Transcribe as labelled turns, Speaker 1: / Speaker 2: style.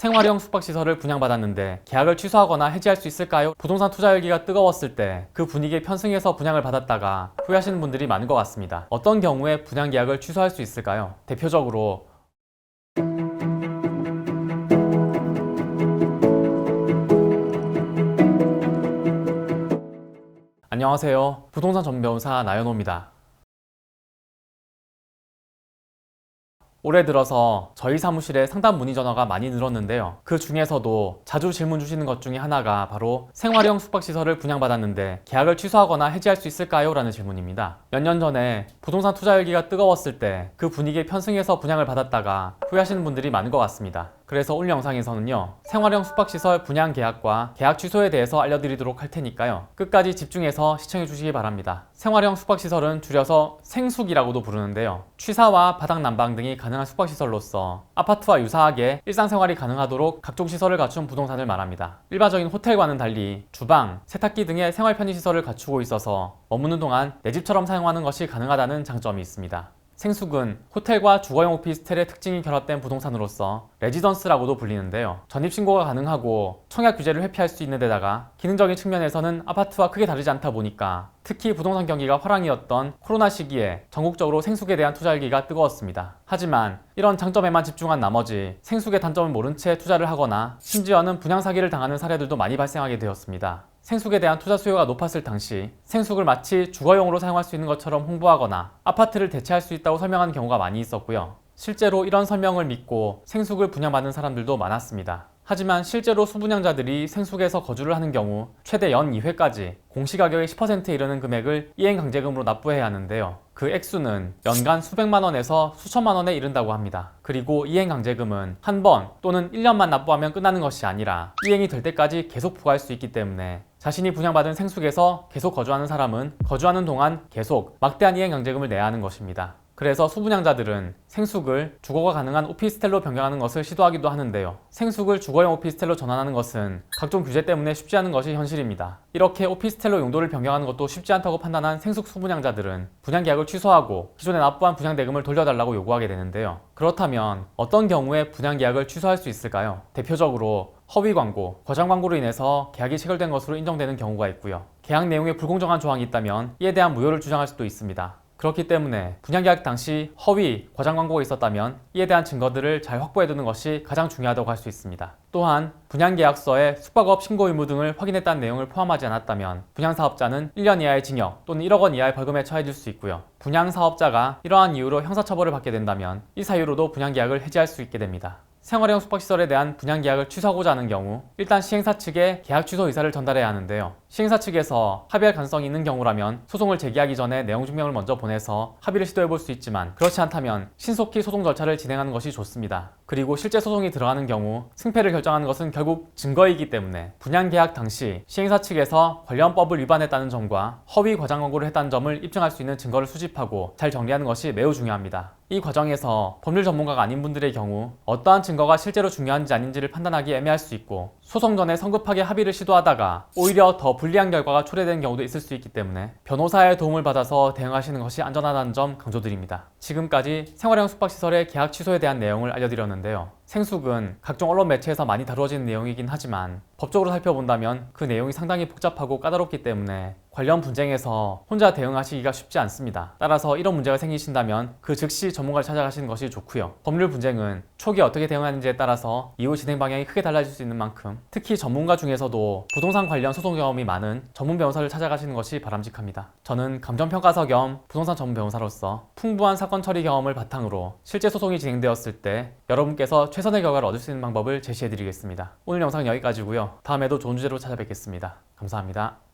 Speaker 1: 생활형 숙박시설을 분양받았는데 계약을 취소하거나 해지할 수 있을까요? 부동산 투자 열기가 뜨거웠을 때 그 분위기에 편승해서 분양을 받았다가 후회하시는 분들이 많은 것 같습니다. 어떤 경우에 분양 계약을 취소할 수 있을까요? 대표적으로 안녕하세요. 부동산 전문 변호사 나연호입니다. 올해 들어서 저희 사무실에 상담 문의 전화가 많이 늘었는데요. 그 중에서도 자주 질문 주시는 것 중에 하나가 바로 생활형 숙박시설을 분양받았는데 계약을 취소하거나 해지할 수 있을까요? 라는 질문입니다. 몇 년 전에 부동산 투자 열기가 뜨거웠을 때 그 분위기에 편승해서 분양을 받았다가 후회하시는 분들이 많은 것 같습니다. 그래서 오늘 영상에서는요, 생활형 숙박시설 분양 계약과 계약 취소에 대해서 알려드리도록 할 테니까요. 끝까지 집중해서 시청해 주시기 바랍니다. 생활형 숙박시설은 줄여서 생숙이라고도 부르는데요. 취사와 바닥 난방 등이 가능한 숙박시설로서 아파트와 유사하게 일상생활이 가능하도록 각종 시설을 갖춘 부동산을 말합니다. 일반적인 호텔과는 달리 주방, 세탁기 등의 생활 편의시설을 갖추고 있어서 머무는 동안 내 집처럼 사용하는 것이 가능하다는 장점이 있습니다. 생숙은 호텔과 주거용 오피스텔의 특징이 결합된 부동산으로서 레지던스라고도 불리는데요. 전입신고가 가능하고 청약 규제를 회피할 수 있는 데다가 기능적인 측면에서는 아파트와 크게 다르지 않다 보니까 특히 부동산 경기가 화랑이었던 코로나 시기에 전국적으로 생숙에 대한 투자 열기가 뜨거웠습니다. 하지만 이런 장점에만 집중한 나머지 생숙의 단점을 모른 채 투자를 하거나 심지어는 분양 사기를 당하는 사례들도 많이 발생하게 되었습니다. 생숙에 대한 투자 수요가 높았을 당시 생숙을 마치 주거용으로 사용할 수 있는 것처럼 홍보하거나 아파트를 대체할 수 있다고 설명하는 경우가 많이 있었고요. 실제로 이런 설명을 믿고 생숙을 분양받는 사람들도 많았습니다. 하지만 실제로 수분양자들이 생숙에서 거주를 하는 경우 최대 연 2회까지 공시가격의 10%에 이르는 금액을 이행강제금으로 납부해야 하는데요. 그 액수는 연간 수백만 원에서 수천만 원에 이른다고 합니다. 그리고 이행강제금은 한 번 또는 1년만 납부하면 끝나는 것이 아니라 이행이 될 때까지 계속 부과할 수 있기 때문에 자신이 분양받은 생숙에서 계속 거주하는 사람은 거주하는 동안 계속 막대한 이행강제금을 내야 하는 것입니다. 그래서 수분양자들은 생숙을 주거가 가능한 오피스텔로 변경하는 것을 시도하기도 하는데요. 생숙을 주거용 오피스텔로 전환하는 것은 각종 규제 때문에 쉽지 않은 것이 현실입니다. 이렇게 오피스텔로 용도를 변경하는 것도 쉽지 않다고 판단한 생숙 수분양자들은 분양 계약을 취소하고 기존에 납부한 분양 대금을 돌려달라고 요구하게 되는데요. 그렇다면 어떤 경우에 분양 계약을 취소할 수 있을까요? 대표적으로 허위 광고, 과장 광고로 인해서 계약이 체결된 것으로 인정되는 경우가 있고요. 계약 내용에 불공정한 조항이 있다면 이에 대한 무효를 주장할 수도 있습니다. 그렇기 때문에 분양계약 당시 허위, 과장 광고가 있었다면 이에 대한 증거들을 잘 확보해두는 것이 가장 중요하다고 할 수 있습니다. 또한 분양계약서에 숙박업 신고 의무 등을 확인했다는 내용을 포함하지 않았다면 분양사업자는 1년 이하의 징역 또는 1억 원 이하의 벌금에 처해질 수 있고요. 분양사업자가 이러한 이유로 형사처벌을 받게 된다면 이 사유로도 분양계약을 해지할 수 있게 됩니다. 생활형 숙박시설에 대한 분양 계약을 취소하고자 하는 경우 일단 시행사 측에 계약 취소 의사를 전달해야 하는데요. 시행사 측에서 합의할 가능성이 있는 경우라면 소송을 제기하기 전에 내용 증명을 먼저 보내서 합의를 시도해 볼 수 있지만 그렇지 않다면 신속히 소송 절차를 진행하는 것이 좋습니다. 그리고 실제 소송이 들어가는 경우 승패를 결정하는 것은 결국 증거이기 때문에 분양 계약 당시 시행사 측에서 관련법을 위반했다는 점과 허위 과장 광고를 했다는 점을 입증할 수 있는 증거를 수집하고 잘 정리하는 것이 매우 중요합니다. 이 과정에서 법률 전문가가 아닌 분들의 경우 어떠한 증거가 실제로 중요한지 아닌지를 판단하기 애매할 수 있고 소송 전에 성급하게 합의를 시도하다가 오히려 더 불리한 결과가 초래되는 경우도 있을 수 있기 때문에 변호사의 도움을 받아서 대응하시는 것이 안전하다는 점 강조드립니다. 지금까지 생활형 숙박시설의 계약 취소에 대한 내용을 알려드렸는데요. 생숙은 각종 언론 매체에서 많이 다루어지는 내용이긴 하지만 법적으로 살펴본다면 그 내용이 상당히 복잡하고 까다롭기 때문에 관련 분쟁에서 혼자 대응하시기가 쉽지 않습니다. 따라서 이런 문제가 생기신다면 그 즉시 전문가를 찾아가시는 것이 좋고요. 법률 분쟁은 초기에 어떻게 대응하는지에 따라서 이후 진행 방향이 크게 달라질 수 있는 만큼 특히 전문가 중에서도 부동산 관련 소송 경험이 많은 전문 변호사를 찾아가시는 것이 바람직합니다. 저는 감정평가서 겸 부동산 전문 변호사로서 풍부한 사건 처리 경험을 바탕으로 실제 소송이 진행되었을 때 여러분께서 최선의 결과를 얻을 수 있는 방법을 제시해 드리겠습니다. 오늘 영상 여기까지고요. 다음에도 좋은 주제로 찾아뵙겠습니다. 감사합니다.